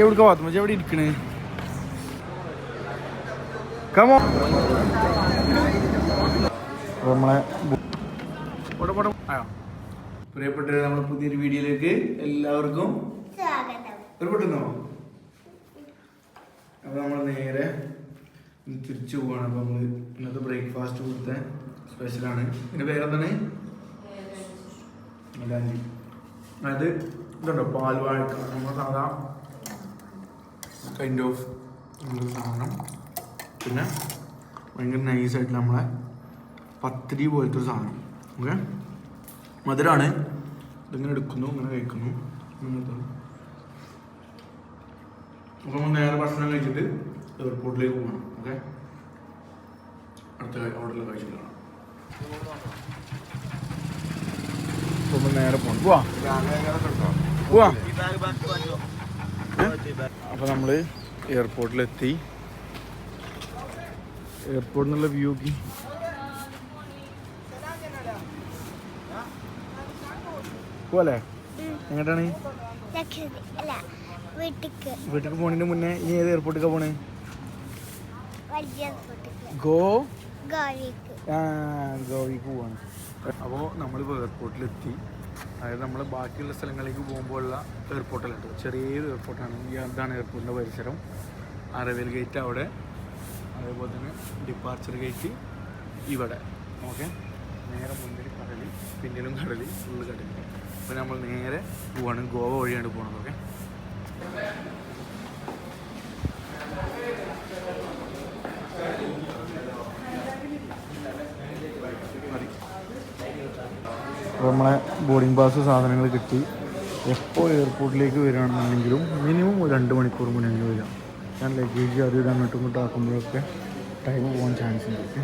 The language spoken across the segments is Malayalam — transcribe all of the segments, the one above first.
എവിടേക്ക് പാത്തുമ്മ എവിടെ ഇരിക്കണേ? കമോ നമ്മളെ പോട്ടെ പോട്ടെ. പ്രിയപ്പെട്ടവരെ നമ്മുടെ പുതിയൊരു വീഡിയോയിലേക്ക് എല്ലാവർക്കും ഒരു പൊട്ടുന്നോ അപ്പോൾ നമ്മൾ നേരെ തിരിച്ചു പോവാണ്. അപ്പോൾ നമ്മൾ ഇന്നത്തെ ബ്രേക്ക്ഫാസ്റ്റ് കൊടുത്ത സ്പെഷ്യലാണ് ഇതിന്റെ പേരെന്താണ്? മലാഞ്ചി അത് ഇതുണ്ടോ? പാൽ വാഴക്ക നമ്മൾ സാധാ കൈൻഡ് ഓഫ് സാധനം. പിന്നെ ഭയങ്കര നൈസായിട്ടുള്ള നമ്മളെ പത്തിരി പോലത്തെ ഒരു സാധനം. ഓക്കെ മധുരമാണ് ഇതിങ്ങനെ എടുക്കുന്നു ഇങ്ങനെ കഴിക്കുന്നു. അപ്പോൾ നമ്മൾ നേരെ ഭക്ഷണം കഴിച്ചിട്ട് എയർപോർട്ടിലേക്ക് പോകണം. ഓക്കെ അടുത്ത അവിടെയുള്ള കഴിച്ചിട്ട് കാണാം. നമ്മൾ നേരെ പോകണം പോവാ? പോവാ? അപ്പോൾ നമ്മൾ എയർപോർട്ടിലെത്തി. എയർപോർട്ടിൽ നിന്നുള്ള വ്യൂ ഒക്കെ. പോലെ എങ്ങോട്ടാണ്? വീട്ടിൽ പോണതിന് മുന്നേ ഇനി ഏത് എയർപോർട്ടിൽ പോണേ? ഗോ? ഗോവയ്ക്ക്. പോവാണ്. അപ്പോൾ നമ്മളിപ്പോൾ എയർപോർട്ടിലെത്തി അതായത് നമ്മൾ ബാക്കിയുള്ള സ്ഥലങ്ങളിലേക്ക് പോകുമ്പോഴുള്ള എയർപോർട്ടിലുണ്ട് ചെറിയൊരു എയർപോർട്ടാണ് ഈ അതാണ് എയർപോർട്ടിന്റെ പരിസരം. അറവേൽ ഗേറ്റ് അവിടെ. അതേപോലെ തന്നെ ഡിപ്പാർച്ചർ ഗേറ്റ് ഇവിടെ. ഓക്കെ നേരെ മുന്നിൽ കടൽ പിന്നിലും കടൽ ഫുള്ള് കടൽ അപ്പോൾ നമ്മൾ നേരെ പോവാണ് ഗോവ വഴിയാണ് പോകണത് ഓക്കെ നമ്മളെ ബോർഡിംഗ് പാസ് സാധനങ്ങൾ കിട്ടി. എപ്പോൾ എയർപോർട്ടിലേക്ക് വരികയാണെന്നുണ്ടെങ്കിലും മിനിമം ഒരു രണ്ട് മണിക്കൂർ മുന്നേ വരിക ഞാൻ ലഗേജ് അത് ഇത് അങ്ങോട്ടും ഇങ്ങോട്ടും ആക്കുമ്പോഴൊക്കെ ടൈം പോകാൻ ചാൻസ് ഉണ്ട്. ഓക്കെ.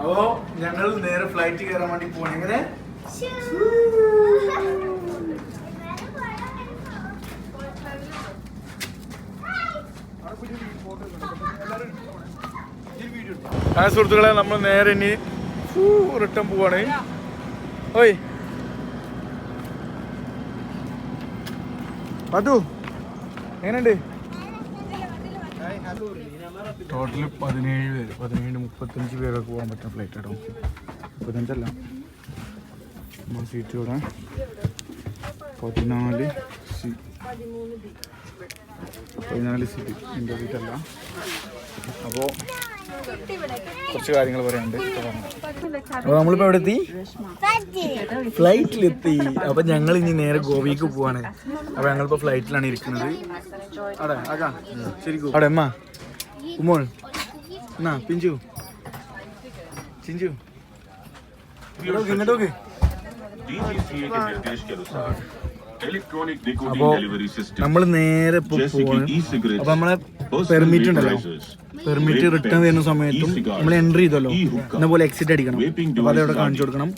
അപ്പോ ഞങ്ങൾ നേരെ ഫ്ലൈറ്റ് കയറാൻ വേണ്ടി പോകണം എങ്ങനെ? ആ സുഹൃത്തുക്കളെ നമ്മൾ നേരെ ഇനി റിട്ടേൺ പോവാണ്. ഓയ്. പതു എങ്ങനെയുണ്ട്? ടോട്ടൽ പതിനേഴ് പേര് പതിനേഴ് മുപ്പത്തഞ്ച് പേരൊക്കെ പോകാൻ പറ്റുന്ന ഫ്ലൈറ്റ് കേട്ടോ മുപ്പത്തഞ്ചല്ല. നമ്മൾ സീറ്റ് ഇവിടെ. പതിനാല് സീ പതിനാല് സീറ്റ് എന്റെ സീറ്റല്ല അപ്പോൾ കുറച്ച് കാര്യങ്ങൾ പറയാനുണ്ട് അപ്പോൾ നമ്മളിപ്പോ എവിടെ എത്തി? ഫ്ലൈറ്റിലെത്തി. അപ്പോൾ ഞങ്ങൾ ഇനി നേരെ ഗോവയ്ക്ക് പോവാണ്. അപ്പോൾ ഞങ്ങളിപ്പോ ഫ്ലൈറ്റിലാണ് ഇരിക്കുന്നത്. അവിടെ അക്കാ ശരിക്കും. അവിടെ അമ്മ ഉമ്മോൾ. എന്നാ പിഞ്ചു. ചിഞ്ചു. ഇങ്ങോട്ടോക്ക് അപ്പോൾ നമ്മൾ നേരെ ഇപ്പോൾ പോവാണ്. അപ്പോൾ നമ്മളെ പെർമിറ്റ് ഉണ്ടല്ലോ. പെർമിറ്റ് റിട്ടേൺ ചെയ്യുന്ന സമയത്തും നമ്മൾ എൻട്രി ചെയ്തല്ലോ എന്നപോലെ എക്സിറ്റ് അടിക്കണം. അപ്പോൾ അതവിടെ കാണിച്ചു കൊടുക്കണം.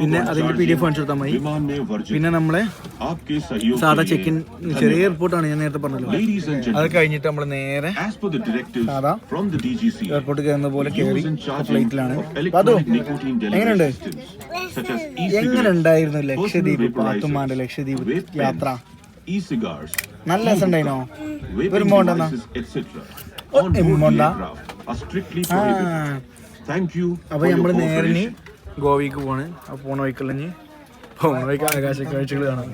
പിന്നെ അതിന്റെ പി ഡി എഫ് കാണിച്ചു കൊടുത്താൽ മതി പിന്നെ നമ്മളെ സാധാ ചെക്ക് ഇൻ ചെറിയ എയർപോർട്ടാണ് ഞാൻ നേരത്തെ പറഞ്ഞല്ലോ. അത് കഴിഞ്ഞിട്ട് നമ്മൾ നേരെ സാധാ എയർപോർട്ട് കയറുന്ന പോലെ കയറി ഫ്ലൈറ്റിലാണ് അതോ എങ്ങനെയുണ്ട്? എങ്ങനെ ഉണ്ടായിരുന്നു ലക്ഷദ്വീപ്? പാത്തുമാന്റെ ലക്ഷദ്വീപ് യാത്ര. നല്ല രസം ഉണ്ടായിരുന്നോ വരുമ്പോ Oh, on board are strictly prohibited. Thank you അപ്പൊ for your നമ്മൾ നേരെ ഇനി cooperation. ഗോവയ്ക്ക് പോവാണ് അപ്പൊ പോണ വഴിക്കുള്ള ഇനി പോണ വഴിക്ക് ആകാശ കാഴ്ചകൾ കാണാം.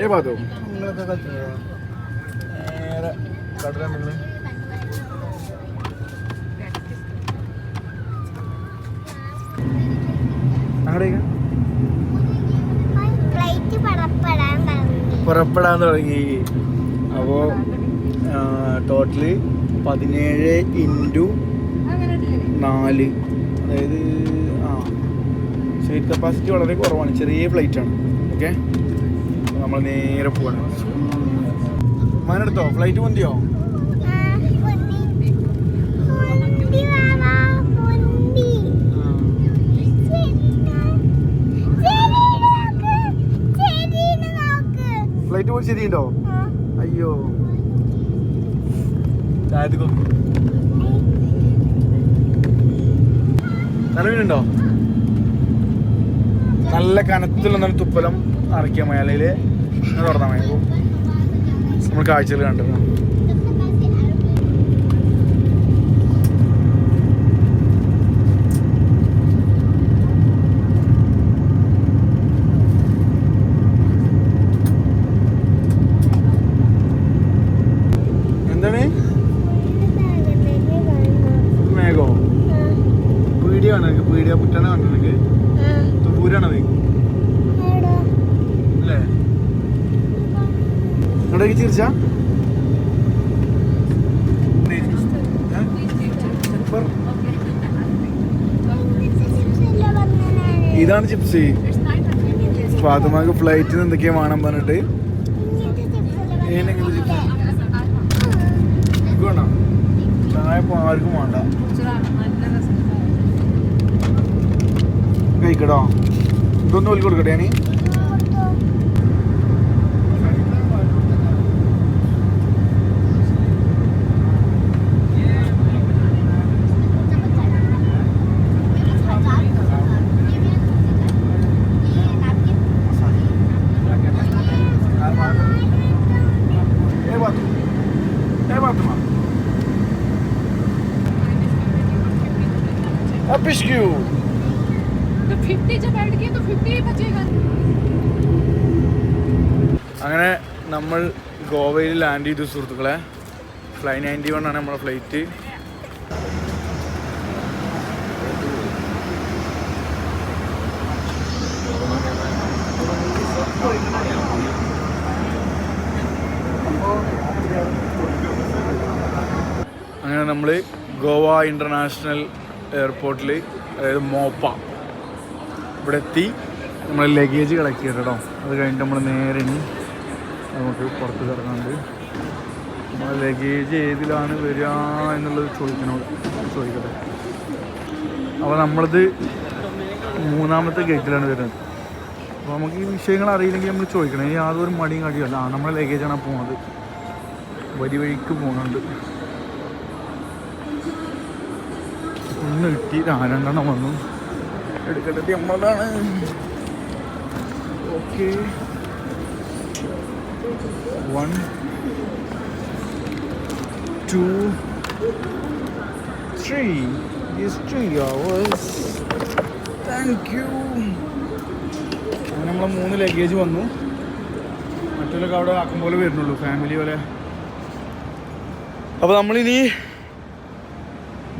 ഏ പാത്തു നേരെ കടലുണ്ടെങ്കിൽ അങ്ങോട്ടേക്ക് ഫ്ലൈറ്റ് പുറപ്പെടാൻ തുടങ്ങി പുറപ്പെടാൻ തുടങ്ങി. അപ്പോൾ ടോട്ടലി പതിനേഴ് ഇന്റു നാല്. അതായത് ആ സീറ്റ് കപ്പാസിറ്റി വളരെ കുറവാണ്. ചെറിയ ഫ്ലൈറ്റ് ആണ്. ഓക്കെ നമ്മൾ നേരെ പോവാണ്. മാനെടുത്തോ? ഫ്ലൈറ്റ് പൊന്തിയോ നോക്ക്. പോയി ശരിയുണ്ടോ അയ്യോ കൊക്കു നല്ല കനത്തിലുള്ള തുപ്പലം അറക്കിയ മലയിൽ. തുറന്നാ നമ്മൾ കാഴ്ചകൾ കണ്ടത് ഇങ്ങോട്ടേക്ക് ചിരിച്ച ഇതാണ് ചിപ്സി. ഫാത്തുമാക്ക് ഫ്ലൈറ്റിൽ എന്തൊക്കെയാ വേണം? പറഞ്ഞിട്ട് ആർക്കും വേണ്ട. കഴിക്കടോ? ഇതൊന്നും വലിയ കൊടുക്കട്ടെ ഞാൻ ए बात मां अब क्यों तो 50 जब ऐड किए तो 50 ही बचेगा അങ്ങനെ നമ്മൾ ഗോവയിൽ ലാൻഡ് ചെയ്തു സുഹൃത്തുക്കളെ ഫ്ലൈ നയൻറ്റി വൺ ആണ് നമ്മുടെ ഫ്ലൈറ്റ് നമ്മൾ ഗോവ ഇന്റർനാഷണൽ എയർപോർട്ടിൽ അതായത് മോപ്പ. ഇവിടെ എത്തി നമ്മൾ ലഗേജ് കളക്ട് ചെയ്തിട്ട്. കേട്ടോ അത് കഴിഞ്ഞിട്ട് നമ്മൾ നേരെ ഇനി നമുക്ക് പുറത്ത് കിടക്കാണ്ട് നമ്മൾ ലഗേജ് ഏതിലാണ് വരിക എന്നുള്ളത് ചോദിക്കണോ ചോദിക്കട്ടെ. അപ്പോൾ നമ്മളത് മൂന്നാമത്തെ ഗേറ്റിലാണ് വരുന്നത്. അപ്പോൾ നമുക്ക് ഈ വിഷയങ്ങൾ അറിയില്ലെങ്കിൽ നമ്മൾ ചോദിക്കണം. ഇനി യാതൊരു മടിയും കടിയല്ല നമ്മളെ ലഗേജാണ് പോകുന്നത് വരി വഴിക്ക് പോകുന്നുണ്ട് ഒന്ന് കിട്ടി വന്നു എടുക്കട്ടെ നമ്മളാണ് okay one two three three hours thank you നമ്മളെ മൂന്ന് ലഗേജ് വന്നു. മറ്റുള്ളവരൊക്കെ അവിടെ ആക്കും പോലെ വരുന്നുള്ളൂ. ഫാമിലി പോലെ. അപ്പോൾ നമ്മളിനി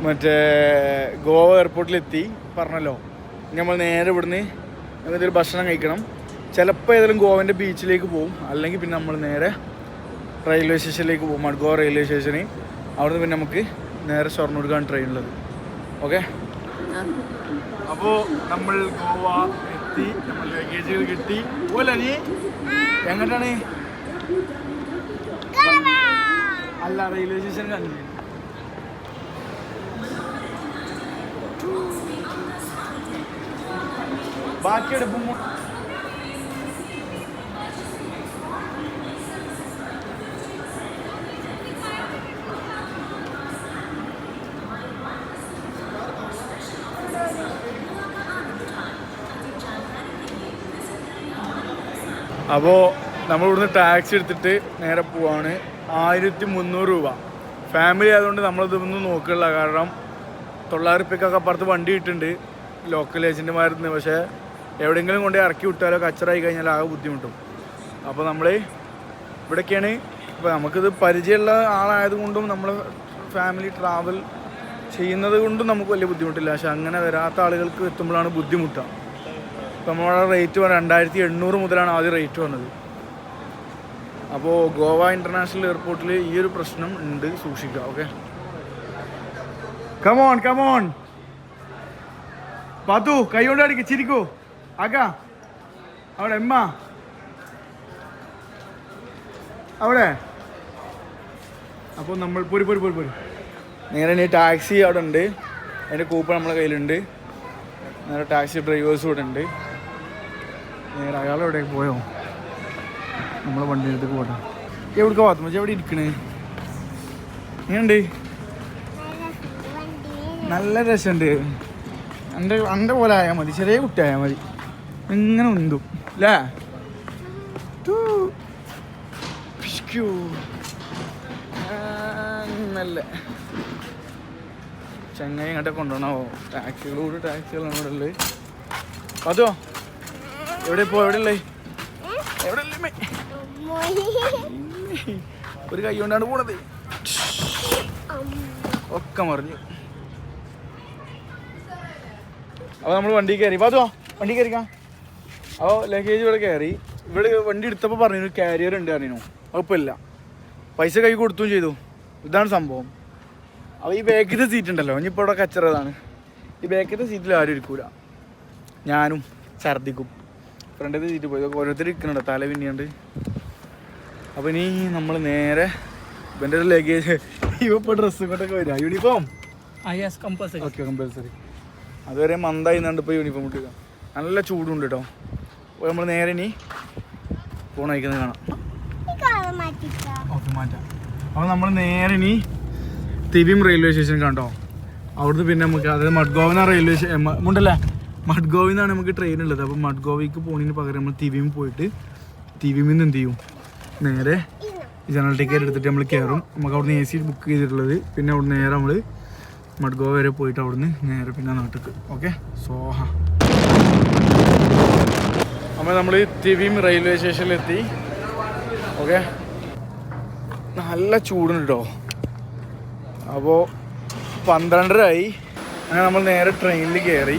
മറ്റേ ഗോവ എയർപോർട്ടിലെത്തി പറഞ്ഞല്ലോ നമ്മൾ നേരെ ഇവിടുന്ന് എന്തെങ്കിലും ഭക്ഷണം കഴിക്കണം. ചിലപ്പോൾ ഏതെങ്കിലും ഗോവന്റെ ബീച്ചിലേക്ക് പോകും അല്ലെങ്കിൽ പിന്നെ നമ്മൾ നേരെ റെയിൽവേ സ്റ്റേഷനിലേക്ക് പോകും മഡ്ഗോവ റെയിൽവേ സ്റ്റേഷനിൽ അവിടുന്ന് പിന്നെ നമുക്ക് നേരെ ഷൊർണൂർക്കാണ് ട്രെയിൻ ഉള്ളത്. ഓക്കെ അപ്പോൾ നമ്മൾ ഗോവ എത്തി നമ്മൾ ലഗേജുകൾ കിട്ടി. പോലെ നീ എങ്ങോട്ടാണ്? അല്ല റെയിൽവേ സ്റ്റേഷൻ കണ്ടില്ലേ? ബാക്കി എടുക്കുമ്പോൾ അപ്പോൾ നമ്മൾ ഇവിടുന്ന് ടാക്സി എടുത്തിട്ട് നേരെ പോവാണ്. ആയിരത്തി മുന്നൂറ് രൂപ. ഫാമിലി ആയതുകൊണ്ട് നമ്മളിതൊന്നും നോക്കില്ല. കാരണം തൊള്ളായിരം റുപ്യക്കൊക്കെ അപ്പുറത്ത് വണ്ടി ഇട്ടുണ്ട് ലോക്കൽ ഏജന്റുമാരുന്ന് പക്ഷേ എവിടെയെങ്കിലും കൊണ്ട് ഇറക്കി വിട്ടാലോ കച്ചറായി കഴിഞ്ഞാൽ ആകെ ബുദ്ധിമുട്ടും. അപ്പോൾ നമ്മൾ ഇവിടേക്കാണ്. ഇപ്പോൾ നമുക്കിത് പരിചയമുള്ള ആളായതുകൊണ്ടും നമ്മൾ ഫാമിലി ട്രാവൽ ചെയ്യുന്നത് കൊണ്ടും നമുക്ക് വലിയ ബുദ്ധിമുട്ടില്ല. പക്ഷെ അങ്ങനെ വരാത്ത ആളുകൾക്ക് എത്തുമ്പോഴാണ് ബുദ്ധിമുട്ടാണ് ഇപ്പം നമ്മുടെ റേറ്റ് രണ്ടായിരത്തി എണ്ണൂറ് മുതലാണ് ആദ്യം റേറ്റ് വന്നത്. അപ്പോൾ ഗോവ ഇന്റർനാഷണൽ എയർപോർട്ടിൽ ഈ ഒരു പ്രശ്നം ഉണ്ട്. സൂക്ഷിക്കുക ഓക്കെ കമോൺ കമോൺ പാത്തു കൈ കൊണ്ട് അടിക്ക് ചിരിക്കൂ. ആക്ക അവിടെ എമ്മ. അവിടെ. അപ്പോൾ നമ്മൾ പോരി പോരി പോരി പോരി. നേരെ ഇനി ടാക്സി അവിടെ ഉണ്ട്. അതിന്റെ കൂപ്പൺ നമ്മളെ കയ്യിലുണ്ട്. നേരെ ടാക്സി ഡ്രൈവേഴ്സും ഇവിടെ ഉണ്ട്. നേരെ അയാൾ എവിടേക്ക് പോയോ? നമ്മളെ വണ്ടി എടുത്ത് പോട്ടെ. എവിടേക്ക് പാത്തുമ്മ എവിടെ ഇരിക്കണേ? എങ്ങനെയുണ്ട് നല്ല രസമുണ്ട്. എന്റെ എന്റെ പോലെ ആയാൽ മതി. ചെറിയ കുട്ടി ആയാൽ മതി. ഇങ്ങനെ ഉന്തും. അല്ലേ. അങ്ങനെ. ചങ്ങായി ഇങ്ങോട്ടെ കൊണ്ടുപോകണോ? ടാക്സികളോട് ടാക്സികളാണ് ഇവിടെ ഉള്ളത് അതോ എവിടെ പോ? എവിടെ ഉള്ളേ? എവിടെ ഉള്ളേ ഒരു കൈ കൊണ്ടാണ് പോണത്. ഒക്കെ മറിഞ്ഞു. അപ്പൊ നമ്മൾ വണ്ടി കയറി. അതോ വണ്ടി കയറിക്കാം? അപ്പോൾ ലഗേജ് ഇവിടെ കയറി. ഇവിടെ വണ്ടി എടുത്തപ്പോൾ പറഞ്ഞു കാരിയർ ഉണ്ട് പറഞ്ഞു ഇല്ല പൈസ കൈ കൊടുത്തും ചെയ്തു. ഇതാണ് സംഭവം. അപ്പോൾ ഈ ബാക്കിലത്തെ സീറ്റ് ഉണ്ടല്ലോ ഇനിയിപ്പോൾ ഇവിടെ കച്ചറതാണ്. ഈ ബാക്കിലത്തെ സീറ്റിൽ ആരും ഇരിക്കൂല. ഞാനും ഛർദിക്കും. ഫ്രണ്ടിലത്തെ സീറ്റ് പോയി. ഓരോരുത്തർ ഇരിക്കുന്നുണ്ട് തല പിന്നിയുണ്ട്. അപ്പോൾ ഇനി നമ്മൾ നേരെ ഇവന്റെ ഒരു ലഗേജ് ഇപ്പോൾ ഡ്രസ്സ് കൊണ്ടൊക്കെ വരിക. യൂണിഫോം ഓക്കെ കമ്പൽസറി അതുവരെ മന്തായി നിന്നുണ്ട് ഇപ്പോൾ യൂണിഫോം ഇട്ടുക നല്ല ചൂടുണ്ട് കേട്ടോ അപ്പോൾ നമ്മൾ നേരെ ഇനി ഫോൺ അയക്കുന്നത് കാണാം. ഓക്കെ മാറ്റാം. അപ്പോൾ നമ്മൾ നേരെ ഇനി തിരിയും റെയിൽവേ സ്റ്റേഷൻ കണ്ടോ അവിടുന്ന് പിന്നെ നമുക്ക് അതായത് മഡ്ഗോവന റെയിൽവേ സ്റ്റേഷൻ ഉണ്ടല്ലേ മഡ്ഗോവിൽ നിന്നാണ് നമുക്ക് ട്രെയിൻ ഉള്ളത്. അപ്പോൾ മഡ്ഗോവിക്ക് പോണതിന് പകരം നമ്മൾ തിവിയും പോയിട്ട് തിവിമിൽ നിന്ന് എന്ത് ചെയ്യും? നേരെ ജനറൽ ടിക്കറ്റ് എടുത്തിട്ട് നമ്മൾ കയറും നമുക്ക് അവിടുന്ന് എ സി ബുക്ക് ചെയ്തിട്ടുള്ളത്. പിന്നെ അവിടെ നേരെ നമ്മൾ മഡ്ഗോവ വരെ പോയിട്ട് അവിടുന്ന് നേരെ പിന്നെ നാട്ടിൽ ഓക്കെ? സോഹ അപ്പോൾ നമ്മൾ തിവിയും റെയിൽവേ സ്റ്റേഷനിലെത്തി ഓക്കെ നല്ല ചൂടുണ്ട് കേട്ടോ അപ്പോൾ പന്ത്രണ്ടരായി. അങ്ങനെ നമ്മൾ നേരെ ട്രെയിനിൽ കയറി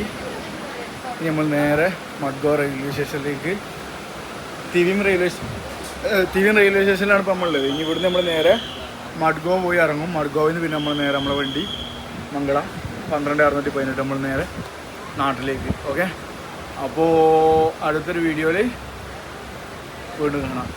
നമ്മൾ നേരെ മഡ്ഗോ റെയിൽവേ സ്റ്റേഷനിലേക്ക് തിവിം റെയിൽവേ തിവിം റെയിൽവേ സ്റ്റേഷനിലാണ് ഇപ്പോൾ നമ്മളുള്ളത്. ഇനി ഇവിടുന്ന് നമ്മൾ നേരെ മഡ്ഗോ പോയി ഇറങ്ങും. മഡ്ഗോവിൽ നിന്ന് പിന്നെ നമ്മൾ നേരെ നമ്മളെ വണ്ടി മംഗള പന്ത്രണ്ട് അറുന്നൂറ്റി പതിനെട്ട് നമ്മൾ നേരെ നാട്ടിലേക്ക്. ഓക്കെ അപ്പോൾ അടുത്തൊരു വീഡിയോയിൽ വീണ്ടും കാണാം.